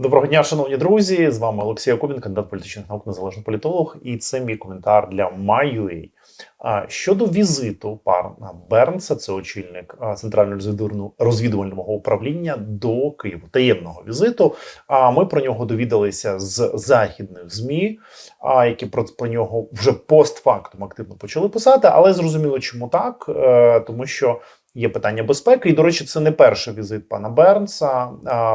Доброго дня, шановні друзі. З вами Олексій Якубін, кандидат політичних наук, незалежний політолог. І це мій коментар для MyUA. Щодо візиту пана Бернса, це очільник центрального розвідувального- управління до Києва. Таємного візиту. А ми про нього довідалися з західних змі, які про, про нього вже постфактум активно почали писати. Але зрозуміло, чому так, Е, тому що є питання безпеки. І, до речі, це не перший візит пана Бернса,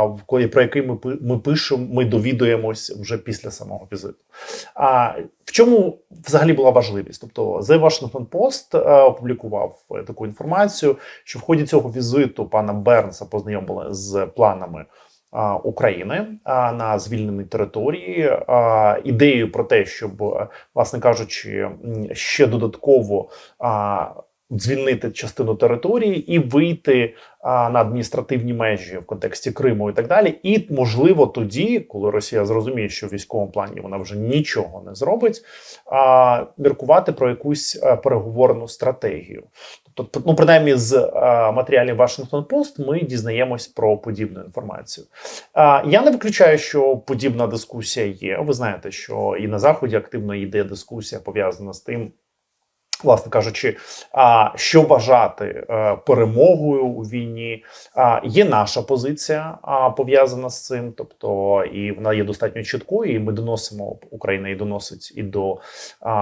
в про який ми, ми пишемо, ми довідуємось вже після самого візиту. А в чому взагалі була важливість? Тобто, The Washington Post е, опублікував таку інформацію, що в ході цього візиту пана Бернса познайомили з планами. України на звільненій території ідеєю про те, щоб, е, власне кажучи, ще додатково звільнити частину території і вийти а, на адміністративні межі в контексті Криму і так далі. І можливо, тоді, коли Росія зрозуміє, що в військовому плані вона вже нічого не зробить, а, міркувати про якусь а, переговорну стратегію. Тобто, ну принаймні з а, матеріалів Washington Post ми дізнаємось про подібну інформацію. А, я не виключаю, що подібна дискусія є. Ви знаєте, що і на заході активно йде дискусія пов'язана з тим. Власне кажучи, що вважати е, перемогою у війні, є наша позиція пов'язана з цим, тобто і вона є достатньо чіткою. І ми доносимо Україна і доносить і до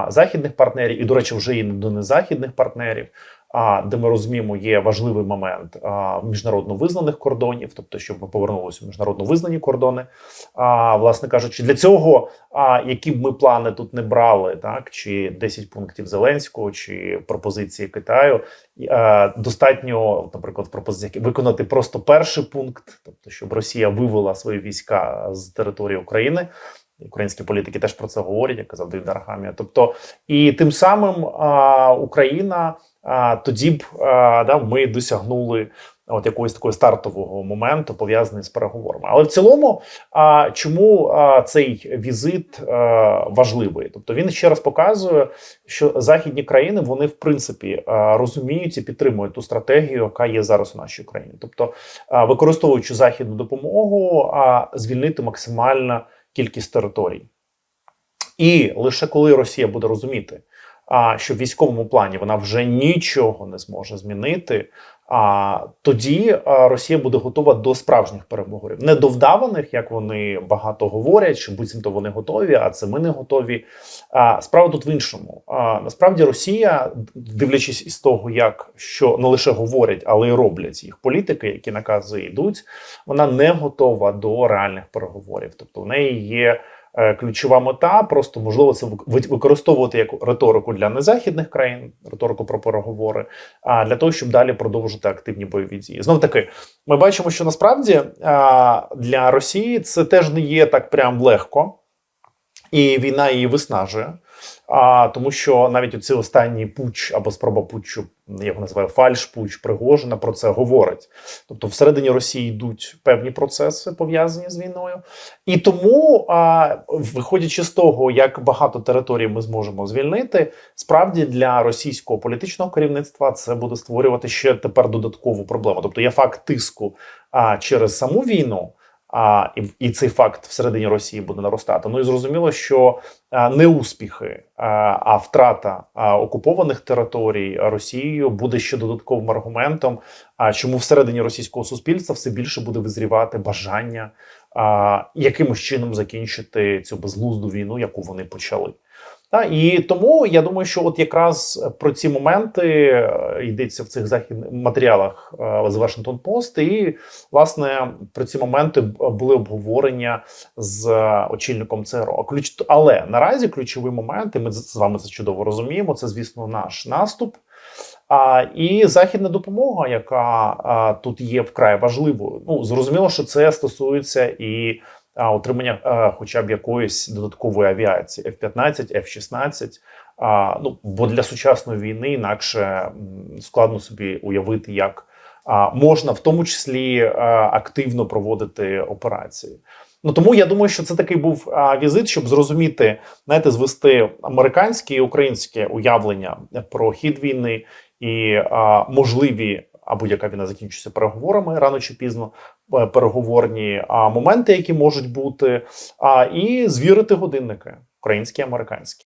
західних партнерів, і до речі, вже і до незахідних партнерів. А де ми розуміємо, є важливий момент міжнародно визнаних кордонів, тобто, щоб ми повернулися у міжнародно визнані кордони. А, власне кажучи, для цього, які б ми плани тут не брали, так чи 10 пунктів Зеленського, чи пропозиції Китаю, достатньо, наприклад, пропозиції виконати просто перший пункт, тобто, щоб Росія вивела свої війська з території України. Українські політики теж про це говорять, як казав Давид Архамія. Тобто, і тим самим а, Україна тоді б да, ми досягнули от якогось такого стартового моменту, пов'язаний з переговорами. Але в цілому, чому цей візит важливий? Тобто він ще раз показує, що західні країни вони в принципі розуміють і підтримують ту стратегію, яка є зараз у нашій країні. Тобто, використовуючи західну допомогу, звільнити максимально кількість територій. І лише коли Росія буде розуміти, а, що в військовому плані вона вже нічого не зможе змінити, а тоді Росія буде готова до справжніх переговорів, не до вдаваних, як вони багато говорять, що буцімто вони готові, а це ми не готові. А справа тут в іншому. А насправді Росія, дивлячись із того, як що не лише говорять, але й роблять їх політики, які накази йдуть, вона не готова до реальних переговорів. Тобто в неї є е, ключова мета, просто можливо це вик- використовувати як риторику для незахідних країн, риторику про переговори, а для того, щоб далі продовжити активні бойові дії. Знов таки, ми бачимо, що насправді для Росії це теж не є так прям легко, і війна її виснажує. А, тому що навіть оцей останній пуч або спроба путчу, я його називаю фальш-пуч Пригожина, про це говорить. Тобто, всередині Росії йдуть певні процеси пов'язані з війною, і тому, а, виходячи з того, як багато територій ми зможемо звільнити, справді для російського політичного керівництва це буде створювати ще тепер додаткову проблему. Тобто є факт тиску а, через саму війну. А, і, і цей факт всередині Росії буде наростати. Ну і зрозуміло, що не успіхи, а, втрата окупованих територій Росією буде ще додатковим аргументом. А чому всередині російського суспільства все більше буде визрівати бажання а, якимось чином закінчити цю безглузду війну, яку вони почали. Та і тому я думаю, що от якраз про ці моменти е, йдеться в цих західних матеріалах е, з Washington Post, і власне про ці моменти були обговорення з е, очільником ЦРО. Ключ але наразі ключові моменти. Ми з вами це чудово розуміємо. Це звісно наш наступ. А, і західна допомога, яка а, тут є вкрай важливою. Ну зрозуміло, що це стосується і отримання а, хоча б якоїсь додаткової авіації F-15, F-16. А, ну бо для сучасної війни інакше складно собі уявити, як можна в тому числі а, активно проводити операції. Ну тому я думаю, що це такий був а, візит, щоб зрозуміти, знаєте, звести американське і українське уявлення про хід війни і а, можливі а, а будь-яка війна закінчується переговорами рано чи пізно, е, переговорні а, моменти, які можуть бути, а, і звірити годинники українські американські.